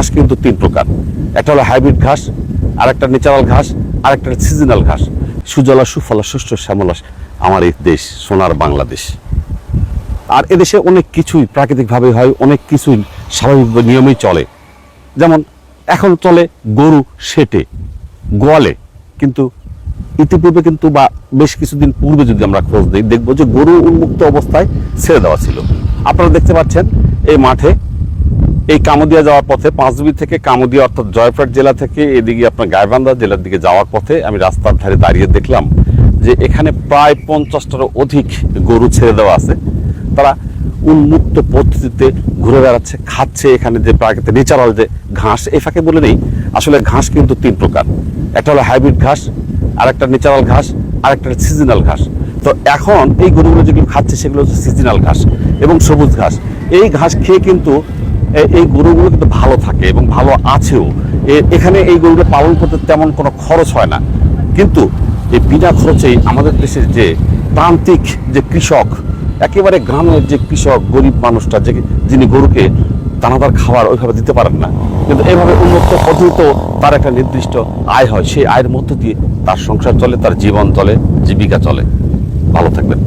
ঘাস কিন্তু তিন প্রকার। একটা হলো হাইব্রিড ঘাস আর একটা ন্যাচারাল ঘাস আর একটা সিজনাল ঘাস। সুজলা, সুফলা শস্য শ্যামলা, আমার এই দেশ, সোনার বাংলাদেশ। আর এদেশে অনেক কিছুই প্রাকৃতিকভাবে হয়, অনেক কিছুই স্বাভাবিক নিয়মেই চলে। যেমন, এখন চলে গরু সেটে, গোয়ালে। কিন্তু ইতিপূর্বে কিন্তু বা বেশ কিছুদিন পূর্বে যদি আমরা খোঁজ দিই, দেখব যে গরু উন্মুক্ত অবস্থায় ছেড়ে দেওয়া ছিল। আপনারা দেখতে পাচ্ছেন, এই মাঠে এই কামুদিয়া যাওয়ার পথে পাঁচবি থেকে কামুদিয়া অর্থাৎ জয়পুরহাট জেলা থেকে এদিকে আপনার গাইবান্ধা জেলার দিকে যাওয়ার পথে আমি রাস্তার ধারে দাঁড়িয়ে দেখলাম যে এখানে প্রায় পঞ্চাশটারও অধিক গরু ছেড়ে দেওয়া আছে। তারা উন্মুক্ত পদ্ধতিতে ঘুরে বেড়াচ্ছে, খাচ্ছে এখানে যে প্রাকৃতিক ন্যাচারাল যে ঘাস, এই ফাঁকে বলে নেই। আসলে ঘাস কিন্তু তিন প্রকার। একটা হলো হাইব্রিড ঘাস আর একটা ন্যাচারাল ঘাস আর একটা সিজনাল ঘাস। তো এখন এই গরুগুলো যেগুলো খাচ্ছে সেগুলো হচ্ছে সিজনাল ঘাস এবং সবুজ ঘাস। এই ঘাস খেয়ে কিন্তু এই গরুগুলো কিন্তু ভালো থাকে এবং ভালো আছেও। এখানে এই গরুগুলো পালন করতে তেমন কোনো খরচ হয় না। কিন্তু এই বিনা খরচেই আমাদের দেশের যে প্রান্তিক যে কৃষক, একেবারে গ্রামের যে কৃষক, গরিব মানুষটা যে যিনি গরুকে দানাদার খাবার ওইভাবে দিতে পারেন না। কিন্তু এইভাবে উন্নত পদ্ধতিতে তার একটা নির্দিষ্ট আয় হয়। সেই আয়ের মধ্য দিয়ে তার সংসার চলে, তার জীবন চলে, জীবিকা চলে। ভালো থাকবেন।